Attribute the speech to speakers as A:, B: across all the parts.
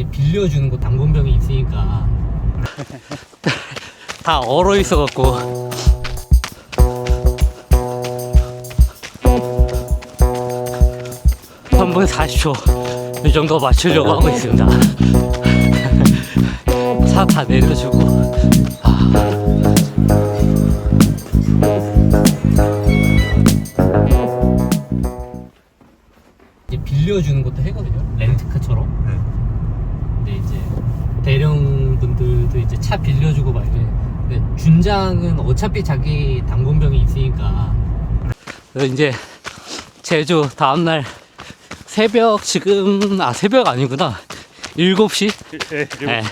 A: 이제 빌려주는 거 당근병이 있으니까. 다 얼어 있어갖고. 한 분 40초. 이 정도 맞추려고 하고 있습니다. 차 다 내려주고. 이 준장은 어차피 자기 당근병이 있으니까. 그래서 이제 제주 다음날 새벽 지금 아 새벽 아니구나 7시
B: 네,
A: 네.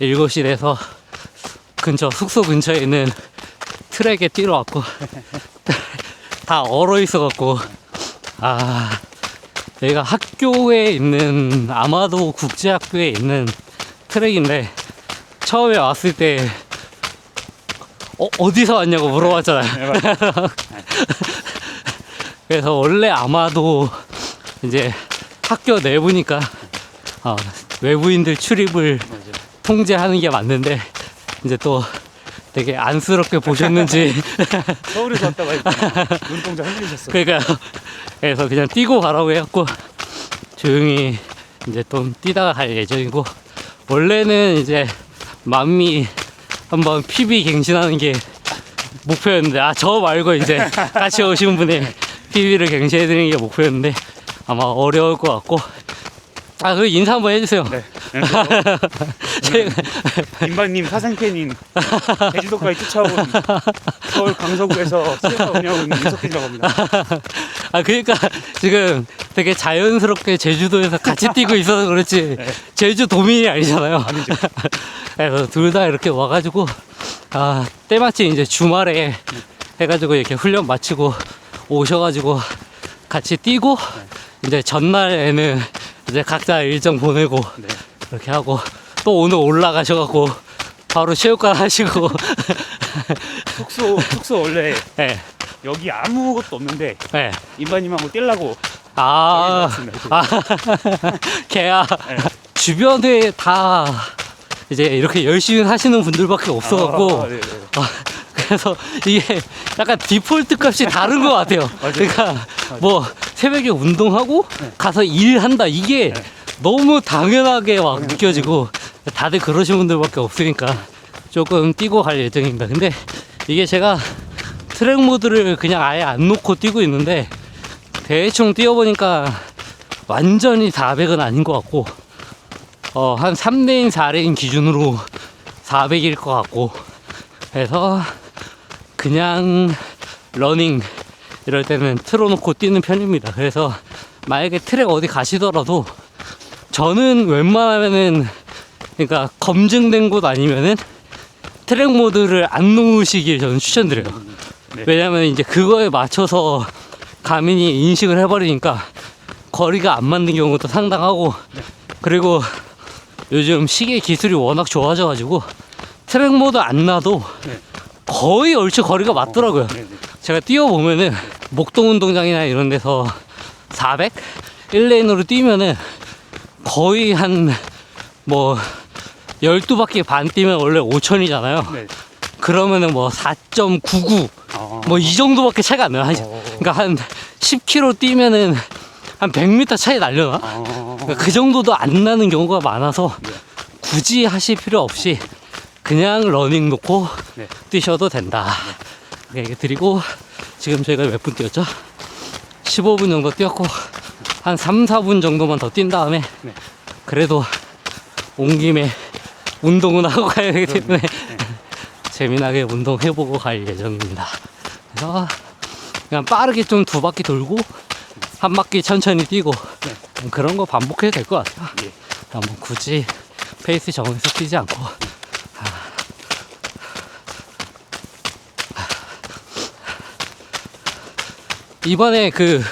A: 7시 돼서 근처 숙소 근처에 있는 트랙에 뛰러 왔고 다 얼어 있어갖고 아 여기가 학교에 있는 아마도 국제학교에 있는 트랙인데 처음에 왔을 때 어, 어디서 왔냐고 물어봤잖아요.
B: 네,
A: 그래서 원래 아마도 이제 학교 내부니까 어, 외부인들 출입을 통제하는 게 맞는데 이제 또 되게 안쓰럽게 보셨는지
B: 서울에서 왔다가 이렇게 눈동자 흔들리셨어.
A: 그러니까 그래서 그냥 뛰고 가라고 해갖고 조용히 이제 좀 뛰다가 갈 예정이고 원래는 이제 만미 한번 PB 갱신하는 게 목표였는데 아 저 말고 이제 같이 오신 분의 PB를 갱신해드리는 게 목표였는데 아마 어려울 것 같고 아 그 인사 한번 해주세요.
B: 네.
A: 제가
B: 임반님 사생팬인 제주도까지 쫓아온 서울 강서구에서 수영가 운영하는 윤석진이라고 합니다.
A: 아 그러니까 지금 되게 자연스럽게 제주도에서 같이 뛰고 있어서 그렇지 제주 도민이 아니잖아요. 그래서 둘 다 이렇게 와가지고 아 때마침 이제 주말에 해가지고 이렇게 훈련 마치고 오셔가지고 같이 뛰고 이제 전날에는 이제 각자 일정 보내고
B: 네.
A: 이렇게 하고 또 오늘 올라가셔갖고 바로 체육관 하시고
B: 숙소 숙소 원래
A: 예,
B: 여기 아무것도 없는데
A: 예.
B: 임반님하고 뛰려고
A: 아. 아, 걔야.
B: 네.
A: 주변에 다 이제 이렇게 열심히 하시는 분들밖에 없어갖고,
B: 아, 네, 네.
A: 아, 그래서 이게 약간 디폴트 값이 다른 것 같아요.
B: 맞아요.
A: 그러니까 뭐 새벽에 운동하고 가서 일한다. 이게 너무 당연하게 막 느껴지고 다들 그러신 분들밖에 없으니까 조금 뛰고 갈 예정입니다. 근데 이게 제가 트랙 모드를 그냥 아예 안 놓고 뛰고 있는데 대충 뛰어보니까 완전히 400은 아닌 것 같고 어, 한 3레인 4레인 기준으로 400일 것 같고 그래서 그냥 러닝 이럴 때는 틀어놓고 뛰는 편입니다. 그래서 만약에 트랙 어디 가시더라도 저는 웬만하면은 그러니까 검증된 곳 아니면은 트랙 모드를 안 놓으시길 저는 추천드려요
B: 네.
A: 왜냐면 이제 그거에 맞춰서 가민이 인식을 해버리니까 거리가 안 맞는 경우도 상당하고 그리고 요즘 시계 기술이 워낙 좋아져가지고 트랙 모드 안 놔도
B: 네.
A: 거의 얼추 거리가 맞더라고요.
B: 네, 네.
A: 제가 뛰어보면은 목동 운동장이나 이런 데서 400? 1레인으로 뛰면은 거의 한 뭐 12바퀴 반 뛰면 원래 5천이잖아요.
B: 네.
A: 그러면은 뭐 4.99
B: 아,
A: 뭐 이 정도밖에 차이가 안 나요. 한,
B: 어.
A: 그러니까 한 10km 뛰면은 한 100m 차이 날려나?
B: 아,
A: 그러니까 그 정도도 안 나는 경우가 많아서
B: 네.
A: 굳이 하실 필요 없이 그냥 러닝 놓고
B: 네.
A: 뛰셔도 된다. 네. 얘기 드리고 지금 저희가 몇 분 뛰었죠? 15분 정도 뛰었고 한 3, 4분 정도만 더 뛴 다음에
B: 네.
A: 그래도 온 김에 운동은 하고 가야 하기 때문에 재미나게 운동해보고 갈 예정입니다. 그래서 그냥 빠르게 좀 두 바퀴 돌고 한 바퀴 천천히 뛰고 그런 거 반복해도 될 것 같아요.
B: 예.
A: 뭐 굳이 페이스 정해서 뛰지 않고 이번에 그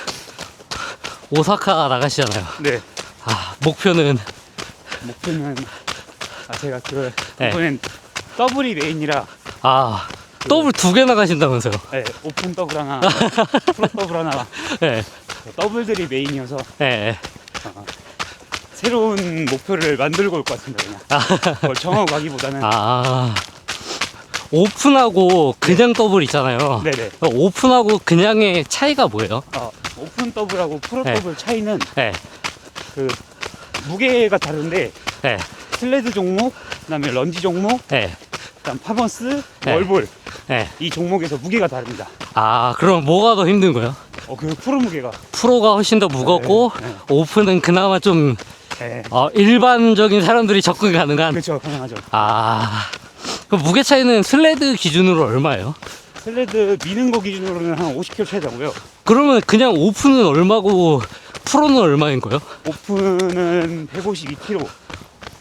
A: 오사카 나가시잖아요.
B: 네.
A: 아 목표는
B: 목표는 아 제가 그
A: 네.
B: 이번엔 더블이 메인이라
A: 아 더블 두 개 나가신다면서요?
B: 네, 오픈 더블 하나, 프로 더블 하나,
A: 네,
B: 더블들이 메인이어서
A: 네,
B: 어, 새로운 목표를 만들고 올 것 같습니다. 그냥
A: 아,
B: 그걸 정하고 가기보다는
A: 아 오픈하고 그냥 더블 있잖아요.
B: 네네.
A: 오픈하고 그냥의 차이가 뭐예요?
B: 어, 오픈 더블하고 프로
A: 네.
B: 더블 차이는
A: 네,
B: 그 무게가 다른데
A: 네,
B: 슬레드 종목, 그다음에 런지 종목,
A: 네,
B: 그다음 파번스,
A: 네.
B: 월볼
A: 네.
B: 이 종목에서 무게가 다릅니다.
A: 아 그럼 뭐가 더 힘든 거예요?
B: 어, 그 프로 무게가
A: 프로가 훨씬 더 무겁고
B: 네, 네.
A: 오픈은 그나마 좀
B: 네.
A: 어, 일반적인 사람들이 접근 가능한.
B: 그렇죠, 가능하죠.
A: 아, 그 무게 차이는 슬레드 기준으로 얼마예요?
B: 슬레드 미는 거 기준으로는 한 50kg 차이 나고요.
A: 그러면 그냥 오픈은 얼마고 프로는 얼마인 거예요?
B: 오픈은 152kg.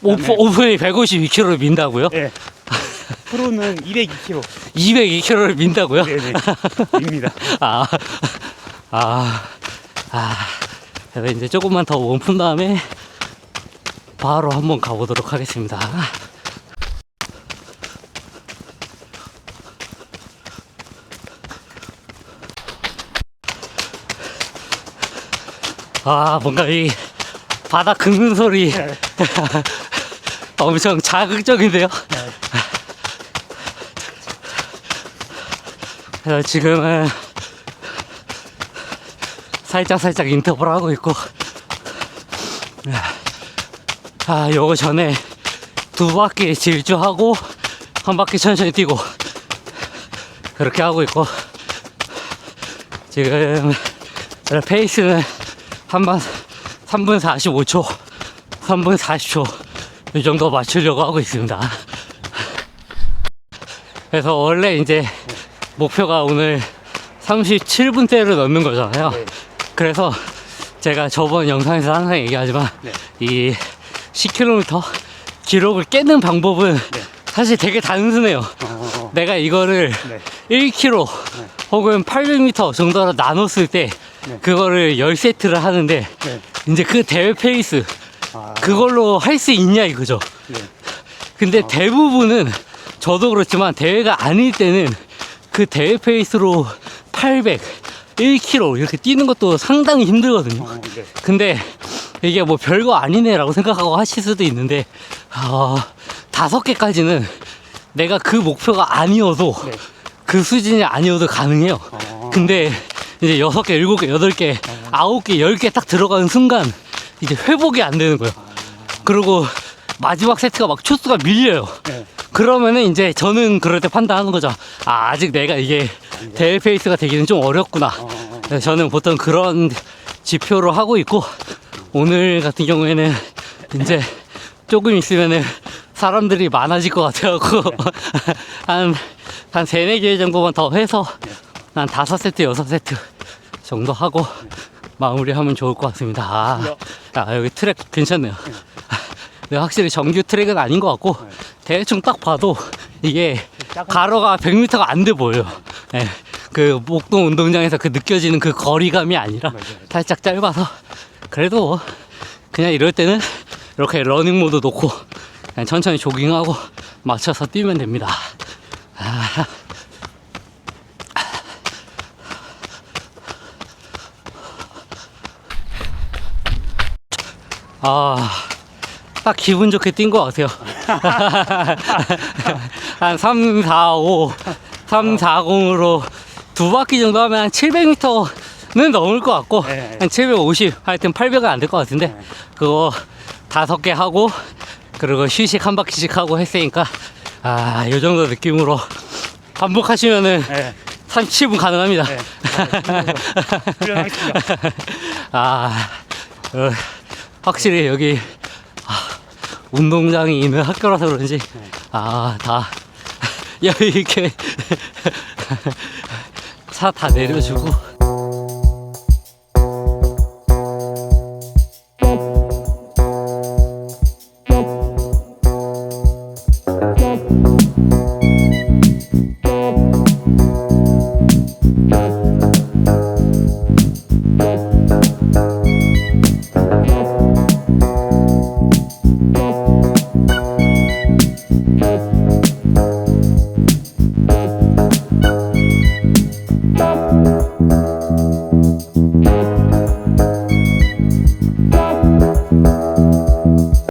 A: 오픈, 오픈이 152kg를 민다고요?
B: 예. 프로는 202kg.
A: 202kg를 민다고요?
B: 네네. 입니다.
A: 아, 아, 아. 그래서 이제 조금만 더 원푼 다음에 바로 한번 가보도록 하겠습니다. 아, 뭔가 이 바닥 긁는 소리
B: 네.
A: 엄청 자극적인데요? 그래서 지금은 살짝 살짝 인터벌 하고 있고 아 요거 전에 두 바퀴 질주하고 한 바퀴 천천히 뛰고 그렇게 하고 있고 지금 페이스는 한번 3분 45초 3분 40초 이 정도 맞추려고 하고 있습니다. 그래서 원래 이제 목표가 오늘 37분대를 넣는 거잖아요
B: 네.
A: 그래서 제가 저번 영상에서 항상 얘기하지만
B: 네.
A: 이 10km 기록을 깨는 방법은
B: 네.
A: 사실 되게 단순해요.
B: 어,
A: 내가 이거를
B: 네.
A: 1km
B: 네.
A: 혹은 800m 정도로 나눴을 때
B: 네.
A: 그거를 10세트를 하는데
B: 네.
A: 이제 그 대회 페이스
B: 아,
A: 그걸로 할 수 있냐 이거죠.
B: 네.
A: 근데
B: 어.
A: 대부분은 저도 그렇지만 대회가 아닐 때는 그 대회 페이스로 800, 1km 이렇게 뛰는 것도 상당히 힘들거든요.
B: 어, 네.
A: 근데 이게 뭐 별거 아니네라고 생각하고 하실 수도 있는데 어, 다섯 개까지는 내가 그 목표가 아니어도
B: 네.
A: 그 수준이 아니어도 가능해요.
B: 어,
A: 근데 이제 여섯 개, 일곱 개, 여덟 개, 아홉 개, 열 개 딱 들어가는 순간 이제 회복이 안 되는 거예요. 그리고 마지막 세트가 막 초수가 밀려요.
B: 네.
A: 그러면은 이제 저는 그럴 때 판단하는 거죠. 아, 아직 내가 이게 대회 페이스가 되기는 좀 어렵구나.
B: 어,
A: 그래서 저는 보통 그런 지표로 하고 있고 오늘 같은 경우에는 이제 조금 있으면은 사람들이 많아질 것 같아갖고 한, 한 세네 개 정도만 더 해서 한 다섯 세트, 여섯 세트 정도 하고 마무리하면 좋을 것 같습니다. 아, 아, 여기 트랙 괜찮네요. 근데 확실히 정규 트랙은 아닌 것 같고 대충 딱 봐도 이게 가로가 100m가 안 돼 보여요. 예, 그 목동 운동장에서 그 느껴지는 그 거리감이 아니라. 살짝 짧아서 그래도 그냥 이럴 때는 이렇게 러닝 모드 놓고 그냥 천천히 조깅하고 맞춰서 뛰면 됩니다. 아. 아, 딱 기분 좋게 뛴 것 같아요. 한 3, 4, 5, 3, 4, 0으로 두 바퀴 정도 하면 한 700m는 넘을 것 같고,
B: 네.
A: 한 750, 하여튼 800은 안 될 것 같은데, 그거 다섯 개 하고, 그리고 휴식 한 바퀴씩 하고 했으니까, 아, 요 정도 느낌으로 반복하시면은
B: 네.
A: 37분 가능합니다.
B: 네.
A: 아, 어, 확실히 여기 아, 운동장이 있는 학교라서 그런지. 아, 다. 여기 이렇게. 차 다 내려주고